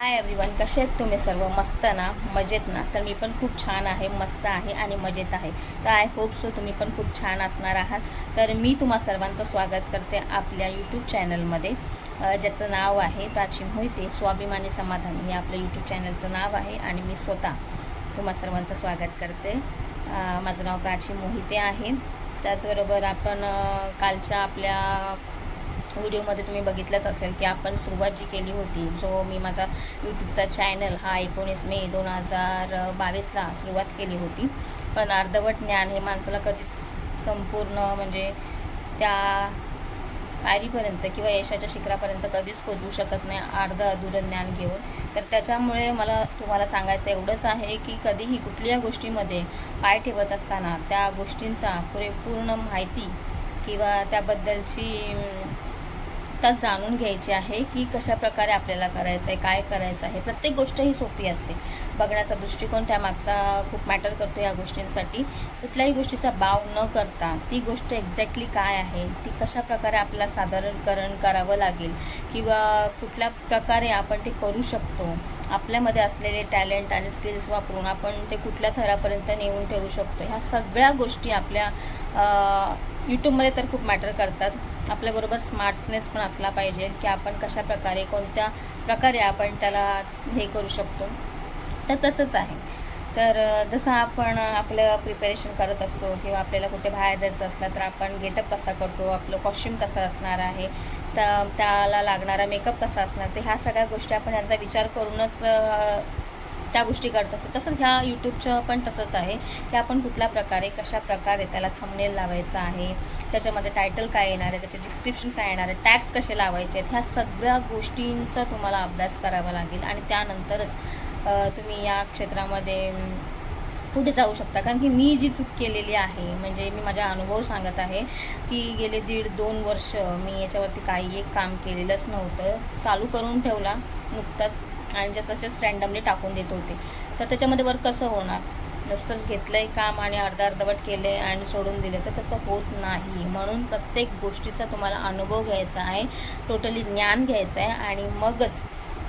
Hi everyone कसे आहेत तुम्ही सर्व? मस्त ना? मजेत ना? तर मी पण खूप छान आहे मस्त आहे आणि मजेत आहे. तर आय होप सो तुम्ही पण खूप छान असणार आहात. तर मी तुम्हा सर्वांचं स्वागत करते आपल्या यूट्यूब चॅनलमध्ये ज्याचं नाव आहे प्राचीन होईते स्वाभिमानी समाधान. हे आपलं यूट्यूब चॅनलचं नाव आहे आणि मी स्वतः तुम्हा सर्वांचं स्वागत करते. माझं नाव प्राचीन मोहिते आहे. त्याचबरोबर आपण कालच्या आपल्या व्हिडिओमध्ये तुम्ही बघितलंच असेल की आपण सुरुवात जी केली होती जो मी माझा यूट्यूबचा चॅनल हा एकोणीस मे दोन हजार बावीसला सुरुवात केली होती. पण अर्धवट ज्ञान हे माणसाला कधीच संपूर्ण म्हणजे त्या पायरीपर्यंत किंवा यशाच्या शिखरापर्यंत कधीच पोचवू शकत नाही अर्ध अधुरं ज्ञान घेऊन. तर त्याच्यामुळे मला तुम्हाला सांगायचं एवढंच आहे की कधीही कुठल्याही गोष्टीमध्ये पाय ठेवत असताना त्या गोष्टींचा पुरेपूर्ण माहिती किंवा त्याबद्दलची आत्ता जाणून घ्यायची आहे की कशा प्रकारे आपल्याला करायचं आहे काय करायचं आहे प्रत्येक गोष्ट ही सोपी असते. बघण्याचा दृष्टिकोन त्यामागचा खूप मॅटर करतो या गोष्टींसाठी. कुठल्याही गोष्टीचा बाव न करता ती गोष्ट एक्झॅक्टली काय आहे ती कशा प्रकारे आपल्याला सादरीकरण करावं लागेल किंवा कुठल्या प्रकारे आपण ते करू शकतो. आपल्यामध्ये असलेले टॅलेंट आणि स्किल्स वापरून आपण ते कुठल्या थरापर्यंत नेऊन ठेवू शकतो. ह्या सगळ्या गोष्टी आपल्या यूट्यूबमध्ये तर खूप मॅटर करतात. आपल्याबरोबर स्मार्टनेस पण असला पाहिजे की आपण कशा प्रकारे कोणत्या प्रकारे आपण त्याला हे करू शकतो. तर तसंच आहे. तर जसं आपण आपलं प्रिपरेशन करत असतो किंवा आपल्याला कुठे बाहेर जायचं असलं तर आपण गेटअप कसा करतो आपलं कॉस्ट्युम कसं असणार आहे त्या त्याला लागणारा मेकअप कसा असणार ते ह्या सगळ्या गोष्टी आपण यांचा विचार करूनच त्या गोष्टी करत असतो तसंच ह्या यूट्यूबचं पण तसंच आहे की आपण कुठल्या प्रकारे कशा प्रकारे त्याला थंबनेल लावायचं आहे त्याच्यामध्ये टायटल काय येणार आहे त्याचे डिस्क्रिप्शन काय येणार आहे टॅग्स कसे लावायचे आहेत ह्या सगळ्या गोष्टींचा तुम्हाला अभ्यास करावा लागेल आणि त्यानंतरच तुम्ही या क्षेत्रामध्ये पुढे जाऊ शकता. कारण की मी जी चूक केलेली आहे म्हणजे मी माझा अनुभव सांगत आहे की गेले दीड दोन वर्ष मी याच्यावरती काही एक काम केलेलंच नव्हतं. चालू करून ठेवला नुकताच आणि जसं तसेच रँडमली टाकून देत होते. तर त्याच्यामध्ये वर्क कसं होणार? नुसतंच घेतलं आहे काम आणि अर्धा अर्धवट केले आणि सोडून दिले तर तसं होत नाही. म्हणून प्रत्येक गोष्टीचा तुम्हाला अनुभव घ्यायचा आहे टोटली ज्ञान घ्यायचं आहे आणि मगच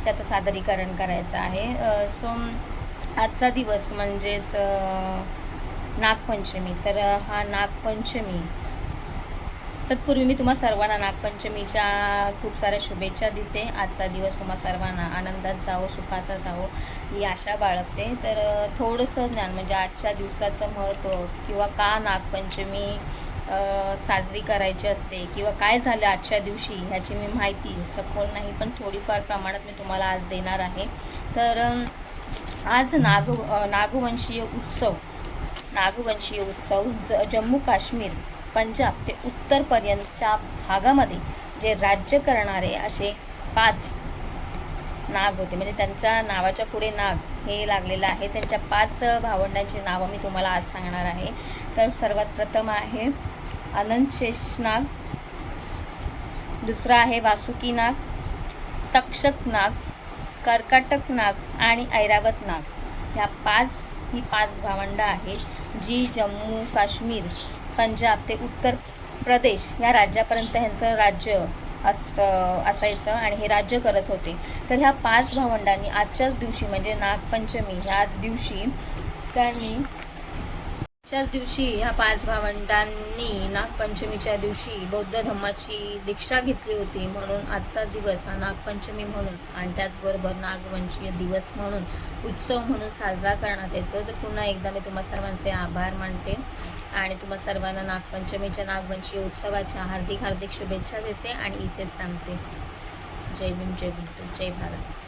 त्याचं सादरीकरण करायचं आहे. सो आजचा दिवस म्हणजेच नागपंचमी. तर हा नागपंचमी तत्पूर्वी मी तुम्हा सर्वांना नागपंचमीच्या खूप साऱ्या शुभेच्छा देते. आजचा दिवस तुम्हा सर्वांना आनंदात जावो सुखाचा जावो ही आशा बाळगते. तर थोडंसं ज्ञान म्हणजे आजच्या दिवसाचं महत्त्व किंवा का नागपंचमी साजरी करायची असते किंवा काय झालं आजच्या दिवशी ह्याची मी माहिती सखोल नाही पण थोडीफार प्रमाणात मी तुम्हाला आज देणार आहे. तर आज नाग नागवंशीय उत्सव नागवंशीय उत्सव ज जम्मू काश्मीर पंजाब ते उत्तरपर्यंतच्या भागामध्ये जे राज्य करणारे असे पाच नाग होते. म्हणजे त्यांच्या नावाच्या पुढे नाग हे लागलेलं आहे. त्यांच्या पाच भावंडांची नावं मी तुम्हाला आज सांगणार आहे. तर सर्वात प्रथम आहे अनंत शेषनाग दुसरा आहे वासुकी नाग. तक्षक नाग कर्काटक नाग आणि ऐरावत नाग. ह्या पाच ही पाच भावंडं आहेत जी जम्मू काश्मीर पंजाब ते उत्तर प्रदेश या राज्यापर्यंत ह्यांचं राज्य अस असायचं आणि हे राज्य करत होते. तर ह्या पाच भावंडांनी आजच्याच दिवशी म्हणजे नागपंचमी ह्या दिवशी त्यांनी त्याच दिवशी ह्या पाच भावंडांनी नागपंचमीच्या दिवशी बौद्ध धर्माची दीक्षा घेतली होती म्हणून आजचा दिवस हा नागपंचमी म्हणून आणि त्याचबरोबर नागवंशीय दिवस म्हणून उत्सव म्हणून साजरा करण्यात येतो. तर पुन्हा एकदा मी तुम्हा सर्वांचे आभार मानते आणि तुम्हा सर्वांना नागपंचमीच्या नागवंशीय उत्सवाच्या हार्दिक हार्दिक शुभेच्छा देते आणि इथेच थांबते. जय भीम जय बुद्ध जय भारत.